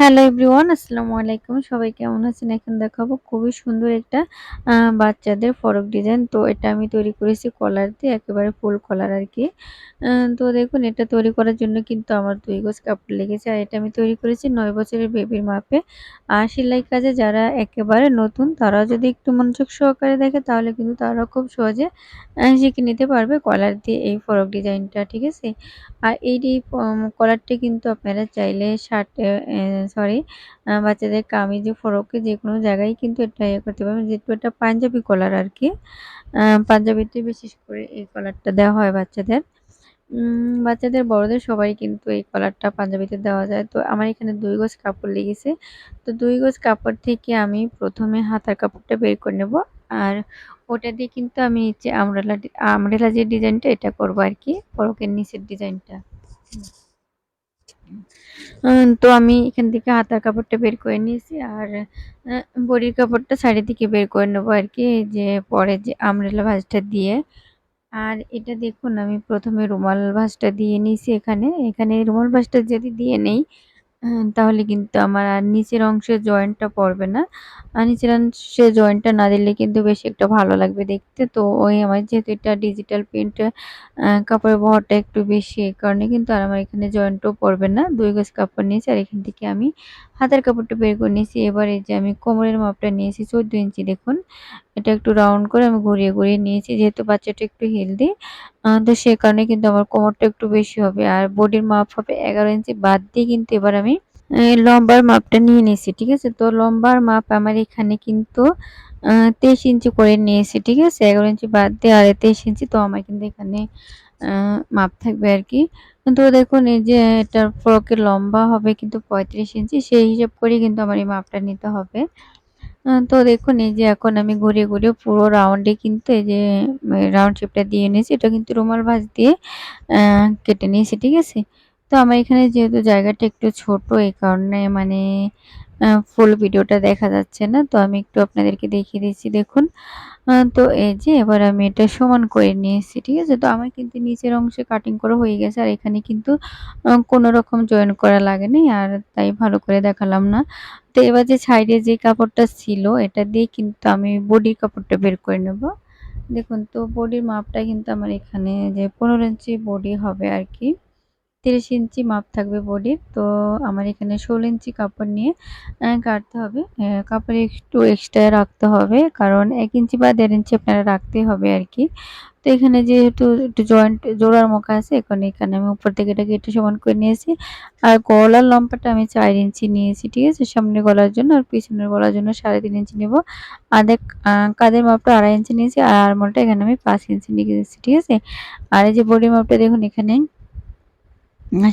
Hello everyone আসসালামু আলাইকুম। সবাই কেমন আছেন? এখন দেখাবো খুবই সুন্দর একটা বাচ্চাদের ফরক ডিজাইন তো এটা আমি তৈরি করেছি কলার দিয়ে, একেবারে ফুল কলার আর কি তো দেখুন, এটা তৈরি করার জন্য কিন্তু আমার দুই গজ কাপড় লেগেছে। আর এটা আমি তৈরি করেছি নয় বছরের বেবির মাপে। আর সেলাই কাজে যারা একেবারে নতুন তারা যদি একটু মনোযোগ সহকারে দেখে, তাহলে কিন্তু তারা খুব সহজে শিখে নিতে পারবে কলার দিয়ে এই ফরক ডিজাইনটা ঠিক আছে? আর এই কলারটি কিন্তু আপনারা চাইলে শার্ট সরি বাচ্চাদের কামিজে, ফরকে যে কোনো জায়গায় কিন্তু এটা ইয়ে করতে পারবেন। যেহেতু এটা পাঞ্জাবি কলার আর কি পাঞ্জাবিতে বিশেষ করে এই কলারটা দেওয়া হয় বাচ্চাদের। বাচ্চাদের, বড়দের সবাই কিন্তু এই কলারটা পাঞ্জাবিতে দেওয়া যায়। তো আমার এখানে দুই গজ কাপড় লেগেছে। তো দুই গজ কাপড় থেকে আমি প্রথমে হাতার কাপড়টা বের করে নেব। আর ওটা দিয়ে কিন্তু আমি যে আমরেলা আমরেলা যে ডিজাইনটা এটা করব আর কি ফরকের নিচের ডিজাইনটা তো আমি এখান থেকে হাতার কাপড়টা বের করে নিয়েছি আর বড়ির কাপড়টা সাইডের দিকে বের করে নেব আর কি যে পরে যে আমরেলা ভাজটা দিয়ে। আর এটা দেখুন, আমি প্রথমে রুমাল ভাঁজটা দিয়ে নিয়েছি এখানে। এখানে রুমাল ভাঁজটা যদি দিয়ে নেই তাহলে কিন্তু আমার আর নিচের অংশে জয়েন্টটা পড়বে না। আর নিচের অংশে জয়েন্টটা না দিলে কিন্তু বেশি একটা ভালো লাগবে দেখতে। তো ওই আমার যেহেতু এটা ডিজিটাল প্রিন্ট কাপড়ের বহরটা একটু বেশি, এই কারণে কিন্তু আর আমার এখানে জয়েন্টও পড়বে না। দুই গজ কাপড় নিয়েছি আর এখান থেকে আমি হাতের কাপড়টা বের করে নিয়েছি। এবার এই যে আমি কোমরের মাপটা নিয়েছি, চোদ্দ ইঞ্চি দেখুন। এটা একটু রাউন্ড করে আমি ঘুরিয়ে ঘুরিয়ে নিয়েছি। যেহেতু বাচ্চাটা একটু হেলদি তো সে কারণে কিন্তু আমার কোমরটা একটু বেশি হবে। আর বডির মাপ হবে এগারো ইঞ্চি। বাদ দিয়ে কিন্তু এবার আমি লম্বার মাপটা নিয়ে নিয়েছি, ঠিক আছে? তো লম্বার মাপ আমার এখানে কিন্তু তেইশ ইঞ্চি করে নিয়েছি, ঠিক আছে? এগারো ইঞ্চি বাদ দিয়ে আর তেইশ ইঞ্চি, তো আমার কিন্তু এখানে মাপ থাকবে আর কি। কিন্তু দেখুন, এই যে এটার ফ্রকের লম্বা হবে কিন্তু পঁয়ত্রিশ ইঞ্চি, সেই হিসাব করে কিন্তু আমার এই মাপটা নিতে হবে। তো দেখুন, এই যে এখন আমি ঘুরে ঘুরে পুরো রাউন্ডে কিন্তু এই যে রাউন্ড শেপটা দিয়ে নিয়েছি এটা কিন্তু রুমাল ভাঁজ দিয়ে কেটে নিয়েছি, ঠিক আছে? তো আমার এখানে যেহেতু জায়গাটা একটু ছোট, এই কারণে মানে ফুল ভিডিওটা দেখা যাচ্ছে না, তো আমি একটু আপনাদেরকে দেখিয়ে দিচ্ছি। দেখুন তো এই যে এবার আমি এটা সমান করে নিয়েছি, ঠিক আছে? তো আমার কিন্তু নিচের অংশে কাটিং করা হয়ে গেছে, আর এখানে কিন্তু কোনো রকম জয়েন করা লাগেনি আর তাই ভালো করে দেখালাম না। তো এবার যে সাইডে যে কাপড়টা ছিল, এটা দিয়ে কিন্তু আমি বডির কাপড়টা বের করে নেব। দেখুন তো বডির মাপটা কিন্তু আমার এখানে যে পনেরো ইঞ্চি বডি হবে আর কি। তিরিশ ইঞ্চি মাপ থাকবে বডির তো আমার এখানে ষোলো ইঞ্চি কাপড় নিয়ে কাটতে হবে। কাপড় একটু এক্সট্রা রাখতে হবে, কারণ এক ইঞ্চি বা দেড় ইঞ্চি আপনারা রাখতে হবে আর কি। তো এখানে যেহেতু একটু জয়েন্ট জোড়ার মোকা আছে, এখন এখানে আমি উপর থেকে এটা কেটে সমান করে নিয়েছি। আর গলার লম্বাটা আমি চার ইঞ্চি নিয়েছি, ঠিক আছে? সামনে গলার জন্য আর পিছনের গলার জন্য সাড়ে তিন ইঞ্চি নেব। আদের কাদের মাপটা আড়াই ইঞ্চি নিয়েছি, আর আরমোলটা এখানে আমি পাঁচ ইঞ্চি নিয়ে গেছি, ঠিক আছে? আর এই যে বডি মাপটা দেখুন এখানে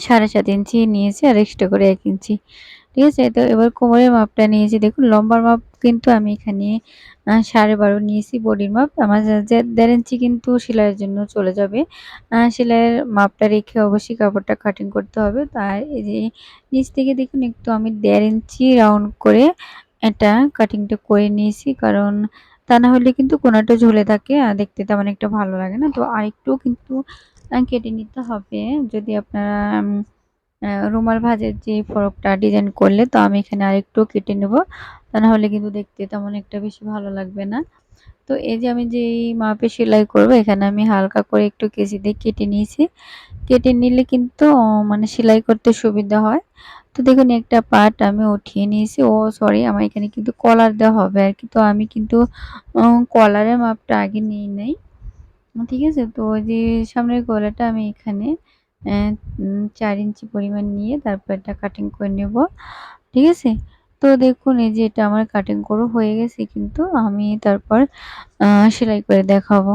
সাড়ে সাত ইঞ্চি নিয়েছি আর এক্সট্রা করে এক ইঞ্চি। ঠিক আছে? তো এবার কোমরের মাপটা নিয়েছি। দেখুন, লম্বার মাপ কিন্তু আমি এখানে সাড়ে বারো নিয়েছি বডির মাপ। আমার দেড় ইঞ্চি কিন্তু সেলাইয়ের জন্য চলে যাবে। সেলাইয়ের মাপটা রেখে অবশ্যই কাপড়টা কাটিং করতে হবে। তার এই যে নিচ থেকে দেখুন, একটু আমি দেড় ইঞ্চি রাউন্ড করে এটা কাটিংটা করে নিয়েছি। কারণ তা না হলে কিন্তু কোনোটা ঝুলে থাকে, আর দেখতে তেমন একটা ভালো লাগে না। তো আরেকটু কিন্তু কেটে নিতে হবে। যদি আপনারা রুমাল ভাজের যে ফরকটা ডিজাইন করলে, তো আমি এখানে আরেকটু কেটে নেব। তা না হলে কিন্তু দেখতে তেমন একটা বেশি ভালো লাগবে না। তো এই যে আমি যেই মাপে সেলাই করব, এখানে আমি হালকা করে একটু কেজি দিয়ে কেটে নিয়েছি। কেটে নিলে কিন্তু মানে সেলাই করতে সুবিধা হয়। তো দেখুন, একটা পার্ট আমি উঠিয়ে নিয়েছি। ও সরি আমার এখানে কিন্তু কলার দেওয়া হবে আর কি। তো আমি কিন্তু কলারের মাপটা আগে নিয়ে নাই। ঠিক আছে? তো যে সামনের গলাটা আমি এখানে চার ইঞ্চি পরিমাণ নিয়ে তারপর এটা কাটিং করে নেব। ঠিক আছে? তো দেখুন, এই যে এটা আমার কাটিং করে হয়ে গেছে কিন্তু আমি তারপর সেলাই করে দেখাবো।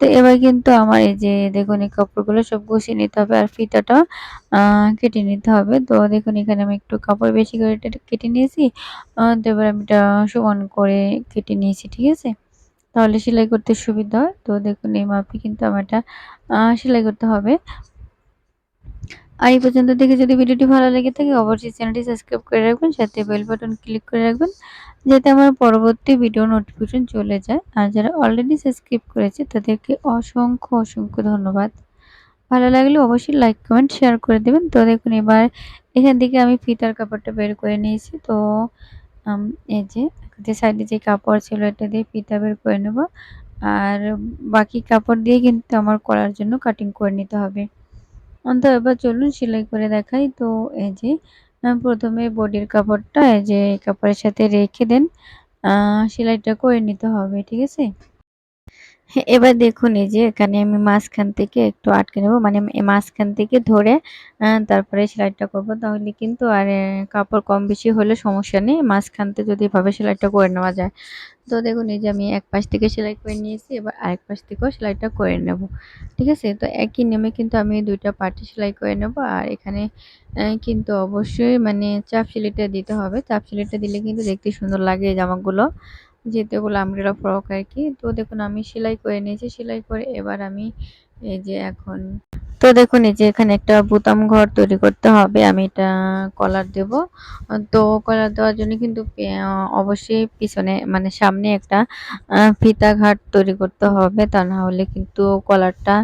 তো এবার কিন্তু আমার এই যে দেখুন, এই কাপড়গুলো সব গুছিয়ে নিতে হবে আর ফিতাটা কেটে নিতে হবে। তো দেখুন, এখানে আমি একটু কাপড় বেশি করে কেটে নিয়েছি। তো এবার আমি এটা সমান করে কেটে নিয়েছি, ঠিক আছে? তাহলে সেলাই করতে সুবিধা হয়। তো দেখুন, এই মাপে কিন্তু আমার এটা সেলাই করতে হবে। আর এই পর্যন্ত দেখে যদি ভিডিওটি ভালো লেগে থাকে, অবশ্যই চ্যানেলটি সাবস্ক্রাইব করে রাখবেন, সাথে বেল বাটন ক্লিক করে রাখবেন, যাতে আমার পরবর্তী ভিডিও নোটিফিকেশন চলে যায়। আর যারা অলরেডি সাবস্ক্রাইব করেছে, তাদেরকে অসংখ্য অসংখ্য ধন্যবাদ। ভালো লাগলে অবশ্যই লাইক কমেন্ট শেয়ার করে দেবেন। তো দেখুন, এবার এখান থেকে আমি ফিতার কাপড়টা বের করে নিয়েছি। তো এই যে, যে সাইডে যে কাপড় ছিল এটা দিয়ে ফিতা বের করে নেব। আর বাকি কাপড় দিয়ে কিন্তু আমার করার জন্য কাটিং করে নিতে হবে। তো এবার চলুন সেলাই করে দেখাই। তো এই যে প্রথমে বডির কাপড়টা এই যে কাপড়ের সাথে রেখে দেন সেলাইটা করে নিতে হবে। ঠিক আছে? এবার দেখুন, এই যে এখানে আমি মাঝখান থেকে একটু আটকে নেব। মানে মাঝখান থেকে ধরে তারপরে সেলাইটা করব। তাহলে কিন্তু আর কাপড় কম বেশি হলে সমস্যা নেই। মাঝখান থেকে যদি এভাবে সেলাইটা করে নেওয়া যায়। তো দেখুন, এই যে আমি এক পাশ থেকে সেলাই করে নিয়েছি। এবার আরেক পাশ থেকেও সেলাইটা করে নেব। ঠিক আছে? তো একই নিয়মে কিন্তু আমি দুইটা পার্টি সেলাই করে নেব। আর এখানে কিন্তু অবশ্যই মানে চাপ সেলাইটা দিতে হবে। চাপ সেলাইটা দিলে কিন্তু দেখতে সুন্দর লাগে জামাগুলো। যেহেতু এগুলো আমব্রেলা ফ্রক আরকি। তো দেখুন, আমি সেলাই করে নিয়েছি। সেলাই করে এবার আমি এই যে এখন তো দেখুন, এই যে এখানে একটা বোতাম ঘর তৈরি করতে হবে। আমি এটা কলার দেব। তো কলার দেওয়ার জন্য কিন্তু অবশ্যই পিছনে মানে সামনে একটা ফিতা ঘাট তৈরি করতে হবে। তা না হলে কিন্তু কলারটা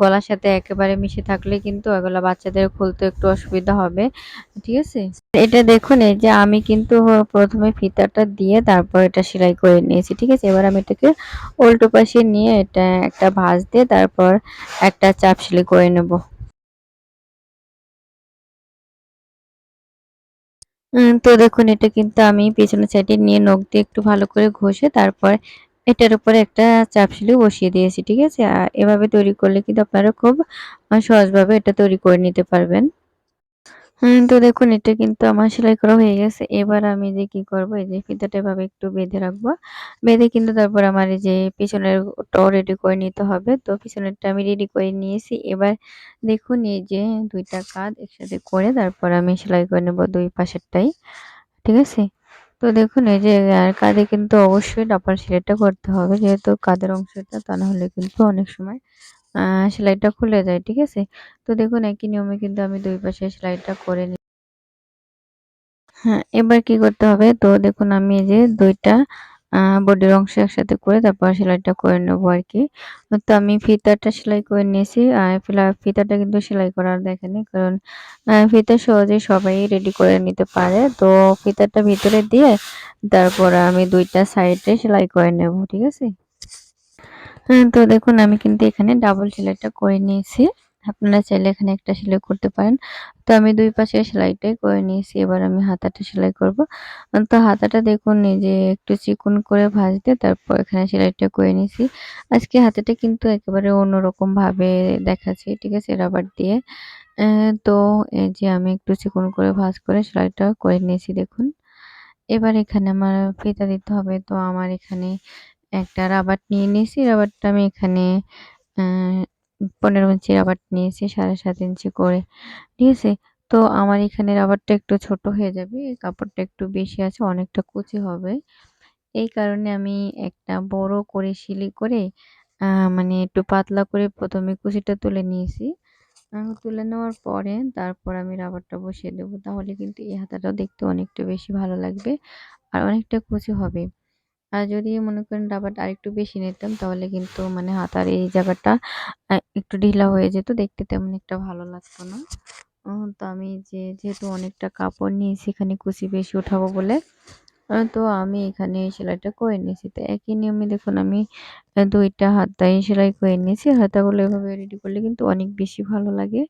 গলার সাথে একেবারে মিশে থাকলে কিন্তু এগুলা বাচ্চাদের খুলতে একটু অসুবিধা হবে। ঠিক আছে? এটা দেখুন, এই যে আমি কিন্তু ১ম এ ফিতাটা দিয়ে তারপর এটা সেলাই করে নিয়েছি। ঠিক আছে? এবার আমি এটাকে উল্টো পাশে নিয়ে এটা একটা ভাঁজ দিয়ে তারপর একটা চাপ সেলাই করে নেব। তো দেখুন, এটা কিন্তু আমি পেছনের সাইডে নিয়ে নখ দিয়ে একটু ভালো করে ঘষে তারপর এটার উপরে একটা চাপ সেলাই বসিয়ে দিয়েছি। ঠিক আছে? আর এভাবে তৈরি করলে কিন্তু আপনারা খুব সহজভাবে এটা তৈরি করে নিতে পারবেন। তো দেখুন, এটা কিন্তু আমার সেলাই করা হয়ে গেছে। এবার আমি যে কি করব, এই যে ফিতাটা এভাবে একটু বেঁধে রাখব। বেঁধে কিন্তু তারপর আমার এই যে পিছনের ওটাও রেডি করে নিতে হবে। তো পিছনেরটা আমি রেডি করে নিয়েছি। এবার দেখুন, এই যে ২ টা কাঁধ একসাথে করে তারপর আমি সেলাই করে নেব দুই পাশেরটাই। ঠিক আছে? তো দেখুন এই যে কাঁধে কিন্তু অবশ্যই ডাপার সেলাইটা করতে হবে। যেহেতু কাঁধের অংশটা তা না হলে কিন্তু অনেক সময় সেলাইটা খুলে যায়। ঠিক আছে? তো দেখুন একই নিয়মে কিন্তু আমি দুই পাশে সেলাইটা করে নি হ্যাঁ, এবার কি করতে হবে? তো দেখুন আমি এই যে ২ টা আ বডির অংশ একসাথে করে তারপর সেলাইটা করে নেব আর কি তো আমি ফিতাটা সেলাই করে নিয়েছি। আর ফিতাটা কিন্তু সেলাই করার দেখেনি। কারণ ফিতা সহজেই সবাই রেডি করে নিতে পারে। তো ফিতাটা ভিতরে দিয়ে তারপর আমি দুইটা সাইডে সেলাই করে নেব। ঠিক আছে? হ্যাঁ, তো দেখুন আমি কিন্তু এখানে ডাবল সেলাইটা করে নিয়েছি। আপনারা চাইলে এখানে একটা সেলাই করতে পারেন। তো আমি দুই পাশের সেলাইটাই করে নিয়েছি। এবার আমি হাতাটা সেলাই করব। তো হাতাটা দেখুন যে একটু চিকন করে ভাঁজ দিয়ে তারপর এখানে সেলাইটা করে নিয়েছি। আজকে হাতাটা কিন্তু একেবারে অন্যরকম ভাবে দেখাচ্ছি। ঠিক আছে? রাবার দিয়ে। তো এই যে আমি একটু চিকন করে ভাঁজ করে সেলাইটা করে নিয়েছি, দেখুন। এবার এখানে আমার ফিতা দিতে হবে। তো আমার এখানে একটা রাবার নিয়ে নিয়েছি। রাবারটা আমি এখানে ১৫ ইঞ্চি রাবার নিয়েছি ৭.৫ ইঞ্চি করে। ঠিক আছে? তো আমার এখানে রাবারটা একটু ছোট হয়ে যাবে। কাপড়টা একটু বেশি আছে, অনেকটা কুচি হবে। এই কারণে আমি একটা বড় করে শিলি করে মানে একটু পাতলা করে প্রথমে কুচিটা তুলে নিয়েছি। তুলে নেওয়ার পরে তারপর আমি রাবারটা বসিয়ে দেবো তাহলে কিন্তু এই হাতাটাও দেখতে অনেকটা বেশি ভালো লাগবে। আর অনেকটা কুচি হবে। আর যদি মনে করেন রাবারটা আরেকটু বেশি নিতাম, তাহলে কিন্তু মানে হাতার এই জায়গাটা একটু ঢিলা হয়ে যেত। দেখতে তেমন একটা ভালো লাগতো না। তো আমি যে, যেহেতু অনেকটা কাপড় নিয়েছি এখানে কুচি বেশি উঠাবো বলে তো আমি এখানে সেলাইটা করে নিয়েছি। তো একই নিয়মে দেখুন আমি দুইটা ২ টা হাতায় সেলাই করে নিয়েছি। হাতাগুলো এভাবে রেডি করলে কিন্তু অনেক বেশি ভালো লাগে।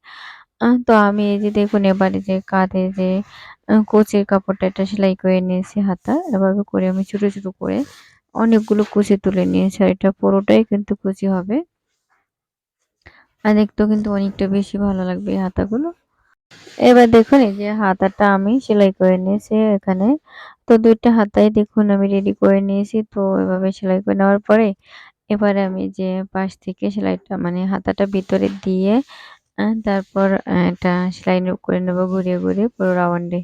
তো আমি এই যে দেখুন এবারে যে কাঁধে যে কুচির কাপড়টা এটা সেলাই করে নিয়েছি হাতা। এভাবে করে আমি ছোট, ছোট করে অনেকগুলো কুচি তুলে নিয়েছি। আর এটা পুরোটাই কিন্তু কুচি হবে। আর দেখতেও কিন্তু অনেকটা বেশি ভালো লাগবে এই হাতাগুলো। এবার দেখুন এই যে হাতাটা আমি সেলাই করে নিয়েছি এখানে। তো ২ টা হাতাই দেখুন আমি রেডি করে নিয়েছি। তো এভাবে সেলাই করে নেওয়ার পরে এবারে আমি যে পাশ থেকে সেলাইটা মানে হাতাটা ভিতরে দিয়ে তারপর এটা সেলাই করে নেব ঘুরিয়ে, ঘুরিয়ে পুরো রাউন্ডে।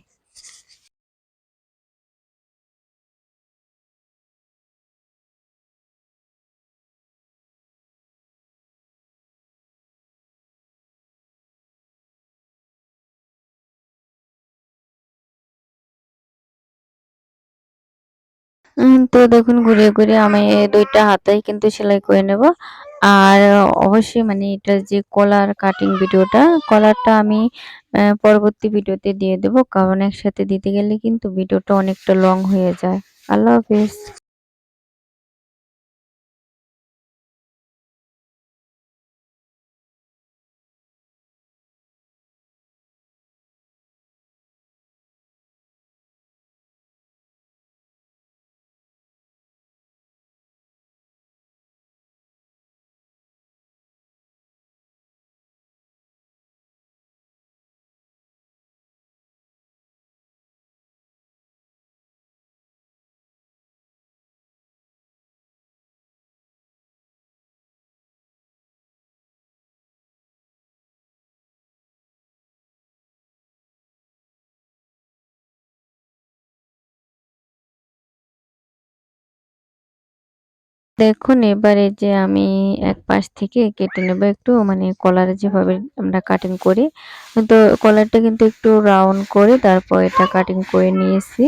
তো দেখুন ঘুরিয়ে, ঘুরিয়ে আমি ২ টা হাতাই কিন্তু সেলাই করে নেব। আর অবশ্যই মানে এটা যে কলার কাটিং ভিডিওটা, কলারটা আমি পরবর্তী ভিডিওতে দিয়ে দেব। কারণ একসাথে দিতে গেলে কিন্তু ভিডিওটা অনেকটা লং হয়ে যায়। আল্লাহ হাফেজ। দেখুন, এবারে যে আমি এক পাশ থেকে কেটে নেব একটু মানে কলার যেভাবে আমরা কাটিং করি, তো কলারটা কিন্তু একটু রাউন্ড করে তারপর এটা কাটিং করে নিয়েছি।